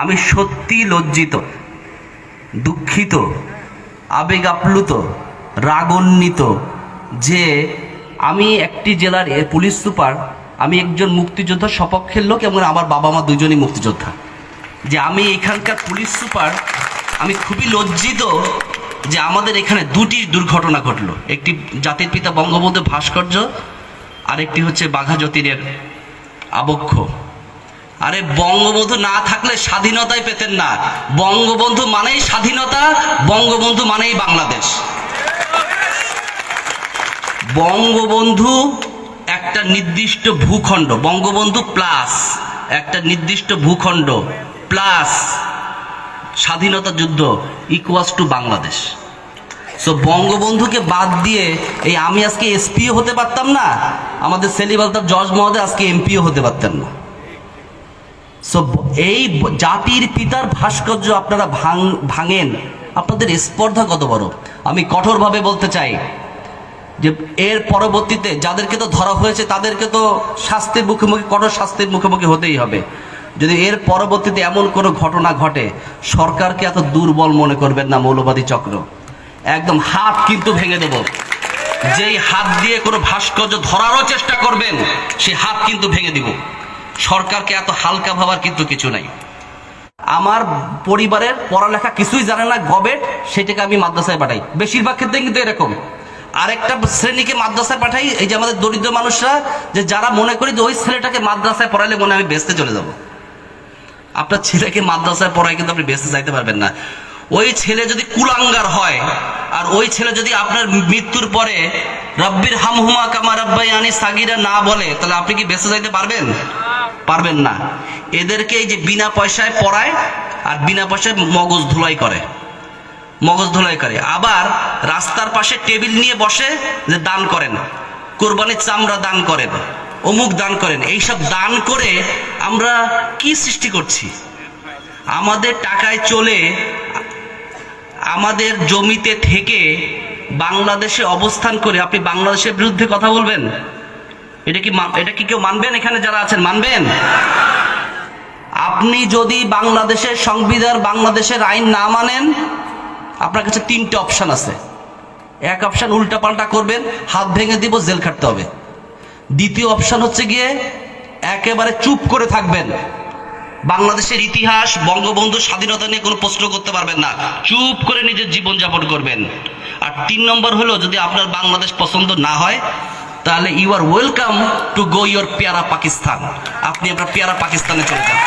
আমি সত্যি লজ্জিত, দুঃখিত আবেগ আপ্লুত রাগান্বিত যে আমি একটি জেলার পুলিশ সুপার, আমি একজন মুক্তিযোদ্ধার সপক্ষের লোক এবং আমার বাবা মা দুজনই মুক্তিযোদ্ধা। যে আমি এখানকার পুলিশ সুপার, আমি খুবই লজ্জিত যে আমাদের এখানে দুটি দুর্ঘটনা ঘটলো। একটি জাতির পিতা বঙ্গবন্ধু ভাস্কর্য আর একটি হচ্ছে বাঘা যতীনের আবক্ষ। আরে বঙ্গবন্ধু না থাকলে স্বাধীনতাই পেতেন না। বঙ্গবন্ধু মানেই স্বাধীনতা, বঙ্গবন্ধু মানেই বাংলাদেশ। বঙ্গবন্ধু একটা নির্দিষ্ট ভূখণ্ড, বঙ্গবন্ধু প্লাস, একটা নির্দিষ্ট ভূখণ্ড, প্লাস স্বাধীনতা যুদ্ধ ইকুয়াস টু বাংলাদেশ। সো বঙ্গবন্ধুকে বাদ দিয়ে এই আমি আজকে এসপিও হতে পারতাম না, আমাদের সেলিম আলতাফ জজ মহোদয় আজকে এমপিও হতে পারতেন না। সো এই জাতির পিতার ভাস্কর্য আপনারা ভাঙ ভাঙেন। আপনাদের স্পর্ধা কত বড়? আমি কঠোরভাবে বলতে চাই যে, এর পরবর্তীতে যাদেরকে তো ধরা হয়েছে, তাদেরকে তো শাস্তির মুখোমুখি, কঠোর শাস্তির মুখোমুখি হতেই হবে। যদি এর পরবর্তীতে এমন কোনো ঘটনা ঘটে, সরকারকে এত দুর্বল মনে করবেন না, মৌলবাদী চক্র। একদম হাত কিন্তু ভেঙে দেব। যেই হাত দিয়ে কোনো ভাস্কর্য ধরারও চেষ্টা করবেন সেই হাত কিন্তু ভেঙে দিব। সরকারকে এত হালকা ভাবার কিন্তু কিছু নাই। আমার পরিবারের পড়ালেখা কিছুই জানে না গবেট সেটাকে আমি মাদ্রাসায় পাঠাই। বেশিরভাগ ক্ষেত্রে কিন্তু এরকম। আরেকটা শ্রেণীকে মাদ্রাসায় পাঠাই, এই যে আমাদের দরিদ্র মানুষরা, যে যারা মনে করি যে ওই ছেলেটাকে মাদ্রাসায় পড়াইলে মনে আমি বেসতে চলে যাব। আপনার ছেলেকে মাদ্রাসায় পড়ায় কিন্তু আপনি বেসতে যাইতে পারবেন না। ওই ছেলে যদি কুলাঙ্গার হয়, আর ওই ছেলে যদি আপনার মৃত্যুর পরে, রব্বির হামহুমা কামা রব্বাই আনি সাগিরা না বলে, তাহলে আপনি কি বেঁচে যাইতে পারবেন? পারবেন না। এদেরকে এই যে বিনা পয়সায় পড়ায় আর বিনা পয়সায় মগজ ধুলাই করে। মগজ ধুলাই করে। আবার রাস্তার পাশে টেবিল নিয়ে বসে যে দান করেন। কোরবানির চামড়া দান করেন, অমুক দান করেন। এইসব দান করে আমরা কি সৃষ্টি করছি? আমাদের টাকায় চলে, আমাদের জমিতে থেকে বাংলাদেশে অবস্থান করে। আপনি বাংলাদেশের বিরুদ্ধে কথা বলবেন? এটা কি এটা কি কেউ মানবেন এখানে যারা আছেন? মানবেন? আপনি যদি বাংলাদেশের সংবিধান, বাংলাদেশের আইন না মানেন, আপনার কাছে তিনটে অপশান আছে। এক অপশন উল্টাপাল্টা করবেন, হাত ভেঙে দিব, জেল খাটতে হবে। দ্বিতীয় অপশান হচ্ছে গিয়ে একেবারে চুপ করে থাকবেন। বাংলাদেশের ইতিহাস, বঙ্গবন্ধু স্বাধীনতা নিয়ে কোনো প্রশ্ন করতে পারবেন না। চুপ করে নিজের জীবন যাপন করবেন। আর তিন নম্বর হলো, যদি আপনার বাংলাদেশ পছন্দ না হয় তাহলে you are welcome to go your পেয়ারা পাকিস্তান। আপনি আপনার পেয়ারা পাকিস্তানে চলে যান।